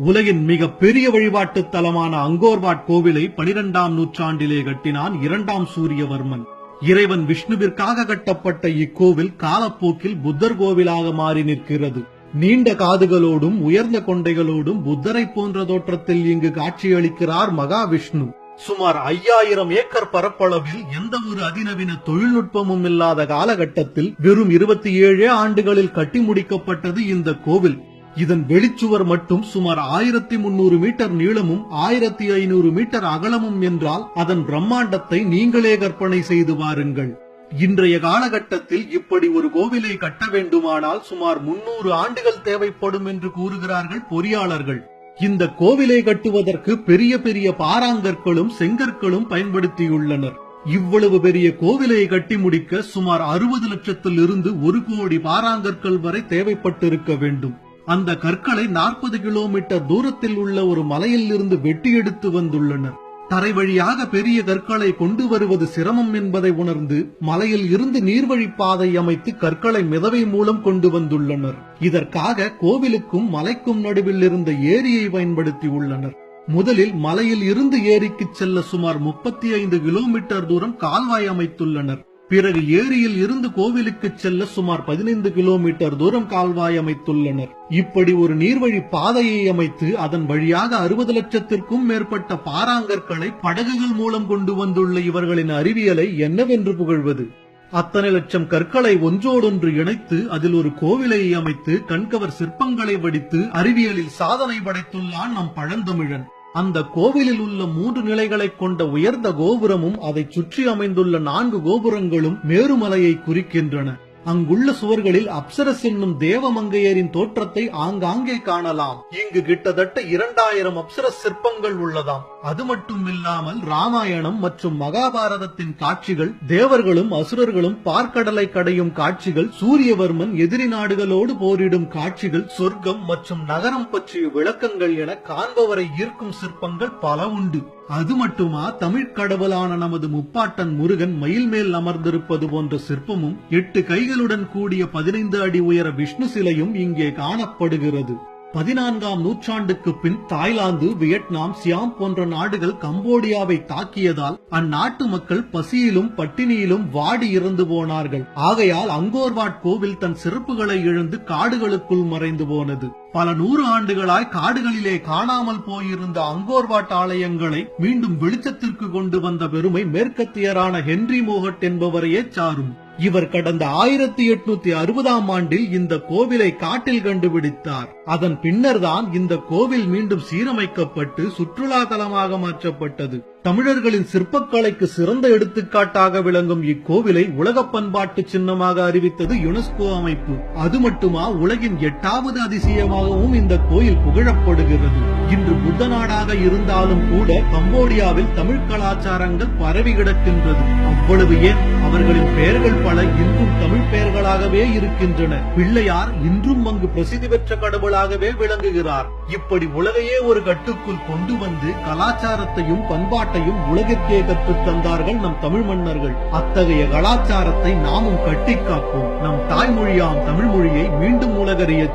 உலகின் மிக பெரிய வழிபாட்டு தலமான அங்கோர்வாட் கோவிலை பனிரெண்டாம் நூற்றாண்டிலே கட்டினான் இரண்டாம் சூரியவர்மன். இறைவன் விஷ்ணுவிற்காக கட்டப்பட்ட இக்கோவில் காலப்போக்கில் புத்தர் கோவிலாக மாறி நிற்கிறது. நீண்ட காதுகளோடும் உயர்ந்த கொண்டைகளோடும் புத்தரை போன்ற தோற்றத்தில் இங்கு காட்சியளிக்கிறார் மகாவிஷ்ணு. சுமார் ஐயாயிரம் ஏக்கர் பரப்பளவில் எந்த ஒரு அதிநவீன தொழில்நுட்பமும் இல்லாத காலகட்டத்தில் வெறும் இருபத்தி ஏழே ஆண்டுகளில் கட்டி முடிக்கப்பட்டது இந்த கோவில். இதன் வெளிச்சுவர் மட்டும் சுமார் ஆயிரத்தி முன்னூறு மீட்டர் நீளமும் ஆயிரத்தி ஐநூறு மீட்டர் அகலமும் என்றால் அதன் பிரம்மாண்டத்தை நீங்களே கற்பனை செய்து பாருங்கள் இன்றைய காலகட்டத்தில் இப்படி ஒரு கோவிலை கட்ட வேண்டுமானால் சுமார் முன்னூறு ஆண்டுகள் தேவைப்படும் என்று கூறுகிறார்கள் பொறியாளர்கள். இந்த கோவிலை கட்டுவதற்கு பெரிய பெரிய பாறாங்கற்களும் செங்கற்களும் பயன்படுத்தியுள்ளனர். இவ்வளவு பெரிய கோவிலை கட்டி முடிக்க சுமார் அறுபது லட்சத்தில் இருந்து ஒரு கோடி பாறாங்கற்கள் வரை தேவைப்பட்டிருக்க வேண்டும். அந்த கற்களை நாற்பது கிலோமீட்டர் தூரத்தில் உள்ள ஒரு மலையில் இருந்து வெட்டி எடுத்து வந்துள்ளனர் தரை வழியாக பெரிய கற்களை கொண்டு வருவது சிரமம் என்பதை உணர்ந்து மலையில் இருந்து நீர்வழி பாதை அமைத்து கற்களை மிதவை மூலம் கொண்டு வந்துள்ளனர். இதற்காக கோவிலுக்கும் மலைக்கும் நடுவில் இருந்த ஏரியை பயன்படுத்தி உள்ளனர். முதலில் மலையில் இருந்து ஏரிக்கு செல்ல சுமார் முப்பத்தி ஐந்து கிலோமீட்டர் தூரம் கால்வாய் அமைத்துள்ளனர். பிறகு ஏரியில் இருந்து கோவிலுக்கு செல்ல சுமார் பதினைந்து கிலோமீட்டர் தூரம் கால்வாய் அமைத்துள்ளனர். இப்படி ஒரு நீர்வழி பாதையை அமைத்து அதன் வழியாக அறுபது லட்சத்திற்கும் மேற்பட்ட பாறாங்கற்களை படகுகள் மூலம் கொண்டு வந்துள்ள இவர்களின் அறிவியலை என்னவென்று புகழ்வது? அத்தனை லட்சம் கற்களை ஒன்றோடொன்று இணைத்து அதில் ஒரு கோவிலை அமைத்து கண்கவர் சிற்பங்களை வடித்து அறிவியலில் சாதனை படைத்துள்ளான் நம் பழந்தமிழன். அந்த கோவிலில் உள்ள மூன்று நிலைகளைக் கொண்ட உயர்ந்த கோபுரமும் அதைச் சுற்றி அமைந்துள்ள நான்கு கோபுரங்களும் மேருமலையை குறிக்கின்றன. அங்குள்ள சுவர்களில் அப்சரஸ் என்னும் தேவமங்கையரின் தோற்றத்தை ஆங்காங்கே காணலாம். இங்கு கிட்டத்தட்ட இரண்டாயிரம் அப்சரஸ் சிற்பங்கள் உள்ளதாம். அது மட்டும் இல்லாமல் ராமாயணம் மற்றும் மகாபாரதத்தின் காட்சிகள் தேவர்களும் அசுரர்களும் பார்க்கடலை கடையும் காட்சிகள் சூரியவர்மன் எதிரி நாடுகளோடு போரிடும் காட்சிகள் சொர்க்கம் மற்றும் நகரம் பற்றிய விளக்கங்கள் என காண்பவரை ஈர்க்கும் சிற்பங்கள் பல உண்டு. அது மட்டுமா? தமிழ் கடவுளான நமது முப்பாட்டன் முருகன் மயில் மேல் அமர்ந்திருப்பது போன்ற சிற்பமும் எட்டு கைகளுடன் கூடிய பதினைந்து அடி உயர விஷ்ணு சிலையும் இங்கே காணப்படுகிறது. பதினான்காம் நூற்றாண்டுக்கு பின் தாய்லாந்து வியட்நாம் சியாம் போன்ற நாடுகள் கம்போடியாவை தாக்கியதால் அந்நாட்டு மக்கள் பசியிலும் பட்டினியிலும் வாடி இறந்து போனார்கள். ஆகையால் அங்கோர்வாட் கோவில் தன் சிறப்புகளை இழந்து காடுகளுக்குள் மறைந்து போனது. பல நூறு ஆண்டுகளாய் காடுகளிலே காணாமல் போயிருந்த அங்கோர்வாட் ஆலயங்களை மீண்டும் வெளிச்சத்திற்கு கொண்டு வந்த பெருமை மேற்கத்தியரான ஹென்றி மோகட் என்பவரையே சாரும். இவர் கடந்த ஆயிரத்தி எட்நூத்தி அறுபதாம் ஆண்டில் இந்த கோவிலை காட்டில் கண்டுபிடித்தார். அதன் பின்னர்தான் இந்த கோவில் மீண்டும் சீரமைக்கப்பட்டு சுற்றுலா தலமாக மாற்றப்பட்டது. தமிழர்களின் சிற்பக்கலைக்கு சிறந்த எடுத்துக்காட்டாக விளங்கும் இக்கோவிலை உலக பண்பாட்டு சின்னமாக அறிவித்தது யுனெஸ்கோ அமைப்பு. அது மட்டுமா உலகின் எட்டாவது அதிசயமாகவும் இந்த கோயில் புகழப்படுகிறது. இன்று புத்த நாடாக இருந்தாலும் கூட கம்போடியாவில் தமிழ் கலாச்சாரங்கள் பரவி கிடக்கின்றது. அவ்வளவு ஏன்? அவர்களின் பெயர்கள் பல இன்றும் தமிழ் பெயர்களாகவே இருக்கின்றன. பிள்ளையார் இன்றும் அங்கு பிரசித்தி பெற்ற கடவுளாகவே விளங்குகிறார். இப்படி உலகையே ஒரு கட்டுக்குள் கொண்டு வந்து கலாச்சாரத்தையும் பண்பாட்டு பண்பாட்டையும் உலகிற்கே கற்றுத் தந்தார்கள் நம் தமிழ் மன்னர்கள். அத்தகைய கலாச்சாரத்தை நாமும் கட்டிக் காப்போம் நம் தாய்மொழியாம் தமிழ் மொழியை மீண்டும் உலகறியச்